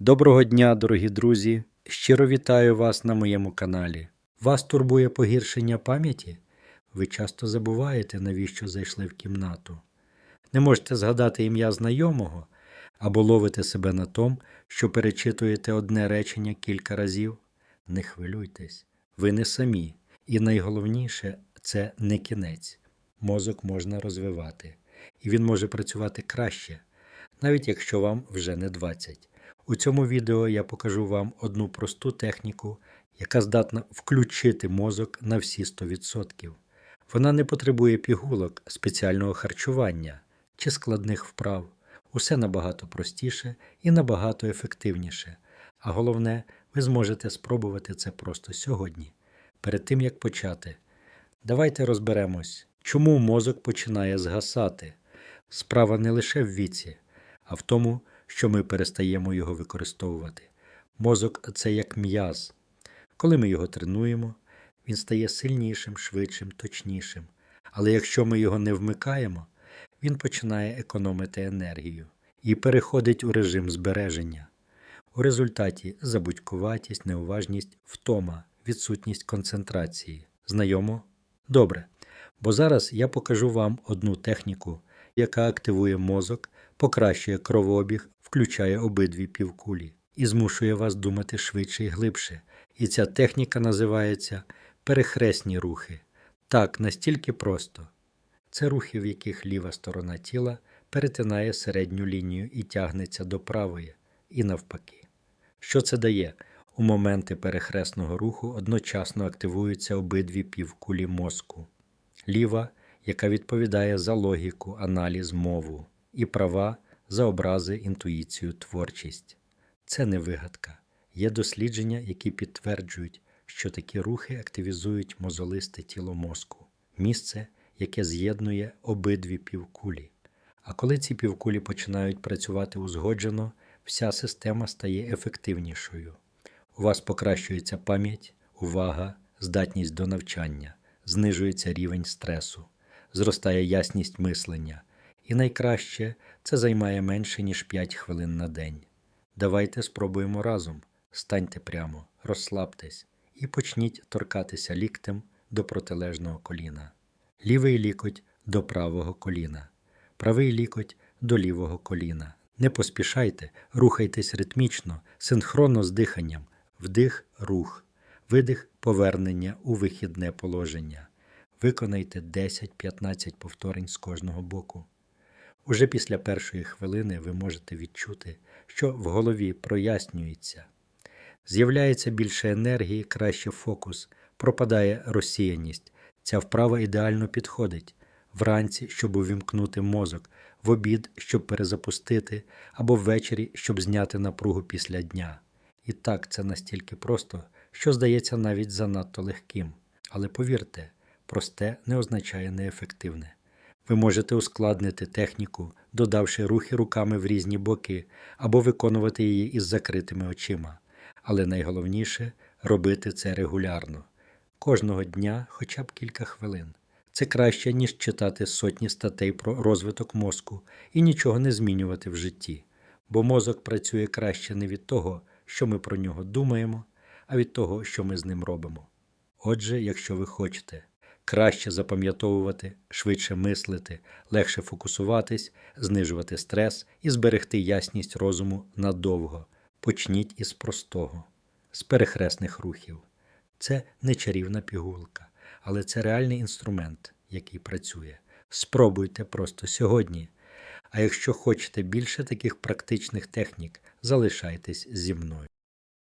Доброго дня, дорогі друзі! Щиро вітаю вас на моєму каналі. Вас турбує погіршення пам'яті? Ви часто забуваєте, навіщо зайшли в кімнату. Не можете згадати ім'я знайомого або ловите себе на том, що перечитуєте одне речення кілька разів. Не хвилюйтесь, ви не самі. І найголовніше це не кінець. Мозок можна розвивати, і він може працювати краще, навіть якщо вам вже не 20. У цьому відео я покажу вам одну просту техніку, яка здатна включити мозок на всі 100%. Вона не потребує пігулок, спеціального харчування чи складних вправ. Усе набагато простіше і набагато ефективніше. А головне, ви зможете спробувати це просто сьогодні. Перед тим як почати, давайте розберемось, чому мозок починає згасати. Справа не лише в віці, а в тому, що ми перестаємо його використовувати. Мозок це як м'яз. Коли ми його тренуємо, він стає сильнішим, швидшим, точнішим. Але якщо ми його не вмикаємо, він починає економити енергію і переходить у режим збереження. У результаті забудькуватість, неуважність, втома, відсутність концентрації. Знайомо? Добре. Бо зараз я покажу вам одну техніку, яка активує мозок, покращує кровообіг, включає обидві півкулі і змушує вас думати швидше і глибше. І ця техніка називається перехресні рухи. Так, настільки просто. Це рухи, в яких ліва сторона тіла перетинає середню лінію і тягнеться до правої, і навпаки. Що це дає? У моменти перехресного руху одночасно активуються обидві півкулі мозку. Ліва, яка відповідає за логіку, аналіз, мову, і права за образи, інтуїцію, творчість. Це не вигадка. Є дослідження, які підтверджують, що такі рухи активізують мозолисте тіло мозку, місце, яке з'єднує обидві півкулі. А коли ці півкулі починають працювати узгоджено, вся система стає ефективнішою. У вас покращується пам'ять, увага, здатність до навчання, знижується рівень стресу, зростає ясність мислення, і найкраще це займає менше, ніж 5 хвилин на день. Давайте спробуємо разом. Станьте прямо, розслабтесь і почніть торкатися ліктем до протилежного коліна. Лівий лікоть до правого коліна, правий лікоть до лівого коліна. Не поспішайте, рухайтесь ритмічно, синхронно з диханням, вдих, рух, видих, повернення у вихідне положення. Виконайте 10-15 повторень з кожного боку. Уже після першої хвилини ви можете відчути, що в голові прояснюється. З'являється більше енергії, краще фокус, пропадає розсіяність. Ця вправа ідеально підходить вранці, щоб увімкнути мозок, в обід, щоб перезапустити, або ввечері, щоб зняти напругу після дня. І так це настільки просто, що здається навіть занадто легким. Але повірте, просте не означає неефективне. Ви можете ускладнити техніку, додавши рухи руками в різні боки або виконувати її із закритими очима. Але найголовніше робити це регулярно, кожного дня хоча б кілька хвилин. Це краще, ніж читати сотні статей про розвиток мозку і нічого не змінювати в житті, бо мозок працює краще не від того, що ми про нього думаємо, а від того, що ми з ним робимо. Отже, якщо ви хочете краще запам'ятовувати, швидше мислити, легше фокусуватись, знижувати стрес і зберегти ясність розуму надовго. Почніть із простого, з перехресних рухів. Це не чарівна пігулка, але це реальний інструмент, який працює. Спробуйте просто сьогодні. А якщо хочете більше таких практичних технік, залишайтесь зі мною.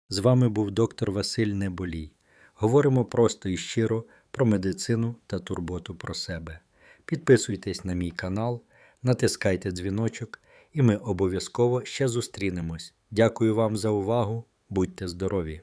З вами був доктор Василь Неболій. Говоримо просто і щиро про медицину та турботу про себе. Підписуйтесь на мій канал, натискайте дзвіночок, і ми обов'язково ще зустрінемось. Дякую вам за увагу. Будьте здорові!